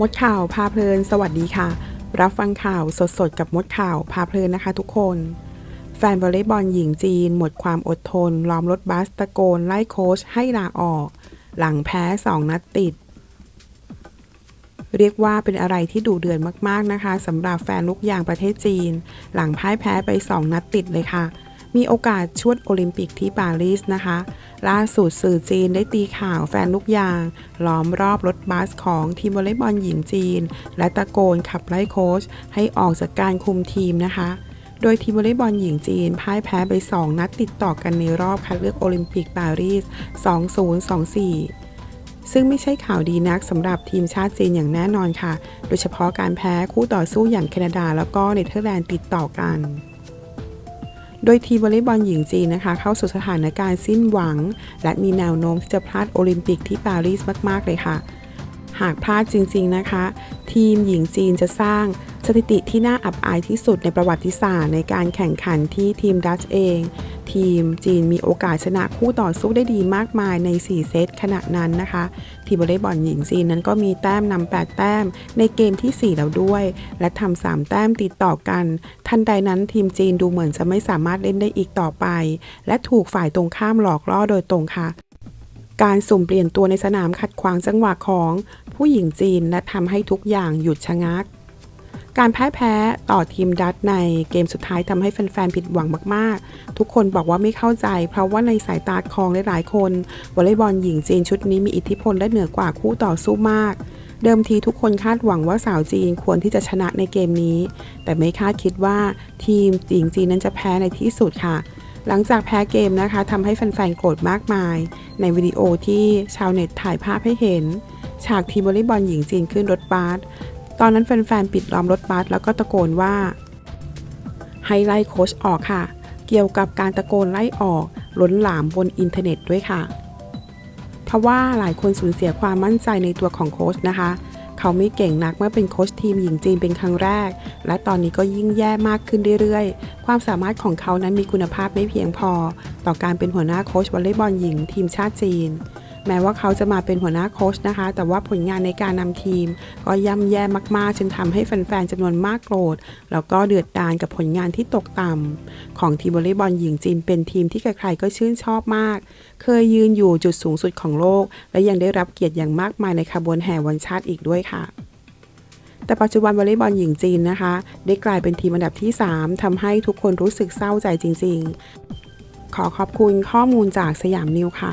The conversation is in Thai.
มดข่าวพาเพลิน สวัสดีค่ะ รับฟังข่าวสดๆ กับมดข่าวพาเพลินนะคะทุกคน แฟนวอลเลย์บอลหญิงจีน หมดความอดทน ล้อมรถบัสตะโกน ไล่โค้ชให้ลาออก หลังแพ้ 2 นัดติด เรียกว่าเป็นอะไรที่ดูเดือดมากๆนะคะสำหรับแฟนลูกยางประเทศจีน หลังพ่ายแพ้ไป 2 นัดติดเลยค่ะ มีโอกาสชวดโอลิมปิกที่ปารีสนะคะ ล่าสุดสื่อจีนได้ตีข่าวแฟนลูกยาง ล้อมรอบรถบัสของทีมวอลเลย์บอลหญิงจีน และตะโกนขับไล่โค้ชให้ออกจากการคุมทีมนะคะโดยทีมวอลเลย์บอลหญิงจีนพ่ายแพ้ไป 2 นัดติดต่อกันในรอบคัดเลือกโอลิมปิกปารีส 2024 ซึ่งไม่ใช่ข่าวดีนักสำหรับทีมชาติจีนอย่างแน่นอนค่ะ โดยเฉพาะการแพ้คู่ต่อสู้อย่างแคนาดาแล้วก็เนเธอร์แลนด์ติดต่อกัน โดยทีมวอลเลย์บอลหญิงจีนนะคะ เข้าสู่สถานการณ์สิ้นหวัง และมีแนวโน้มที่จะพลาดโอลิมปิกที่ปารีสมาก ๆ เลยค่ะ หากพลาดจริง ๆ นะคะ ทีมหญิงจีนจะสร้างสถิติที่น่าอับอายที่สุดในประวัติศาสตร์ในการแข่งขันที่ทีมดัตช์เอง ทีมจีนมีโอกาสชนะคู่ต่อสู้ได้ดีมากมายใน 4 เซตขณะนั้นนะคะ ทีมวอลเลย์บอลหญิงจีนนั้นก็มีแต้มนำ8แต้มในเกมที่ 4 แล้วด้วย และทำ3แต้มติดต่อกัน ทันใดนั้นทีมจีนดูเหมือนจะไม่สามารถเล่นได้อีกต่อไป และถูกฝ่ายตรงข้ามหลอกล่อโดยตรงค่ะ การสุ่มเปลี่ยนตัวในสนามขัดขวางจังหวะของผู้หญิงจีนและทำให้ทุกอย่างหยุดชะงัก การแพ้แพ้ต่อทีมดัตในเกมสุดท้ายทำให้แฟนๆ ผิดหวังมากๆ ทุกคนบอกว่าไม่เข้าใจ เพราะว่าในสายตาของหลายๆ คนวอลเลย์บอลหญิงจีนชุดนี้มีอิทธิพลและเหนือกว่าคู่ต่อสู้มาก เดิมทีทุกคนคาดหวังว่าสาวจีนควรที่จะชนะในเกมนี้ แต่ไม่คาดคิดว่าทีมหญิงจีนนั้นจะแพ้ในที่สุดค่ะหลังจากแพ้เกมนะคะทำให้แฟนๆ โกรธมากมาย ในวิดีโอที่ชาวเน็ตถ่ายภาพให้เห็น ฉากทีมวอลเลย์บอลหญิงจีนขึ้นรถบัส ตอนนั้นแฟนๆปิดล้อมรถบัสแล้วก็ตะโกนว่าให้ไล่โค้ชออกค่ะ เกี่ยวกับการตะโกนไล่ออกล้นหลามบนอินเทอร์เน็ตด้วยค่ะ เพราะว่าหลายคนสูญเสียความมั่นใจในตัวของโค้ชนะคะ เขาไม่เก่งนักเมื่อเป็นโค้ชทีมหญิงจีนเป็นครั้งแรก และตอนนี้ก็ยิ่งแย่มากขึ้นเรื่อยๆ ความสามารถของเขานั้นมีคุณภาพไม่เพียงพอ ต่อการเป็นหัวหน้าโค้ชวอลเลย์บอลหญิงทีมชาติจีน แม้ว่าเขาจะมาเป็นหัวหน้าโค้ชนะคะ แต่ว่าผลงานในการนำทีม ก็ย่ำแย่มากๆจนทำให้แฟนๆจำนวนมากโกรธ แล้วก็เดือดดาลกับผลงานที่ตกต่ำของทีมวอลเลย์บอลหญิงจีนเป็นทีมที่ใครๆก็ชื่นชอบมาก เคยยืนอยู่จุดสูงสุดของโลก และยังได้รับเกียรติอย่างมากมายในขบวนแห่วันชาติอีกด้วยค่ะแต่ปัจจุบันวอลเลย์บอลหญิงจีนนะคะ ได้กลายเป็นทีมอันดับที่ 3ทำให้ทุกคนรู้สึกเศร้าใจจริง ๆ ขอขอบคุณข้อมูลจากสยามนิวค่ะ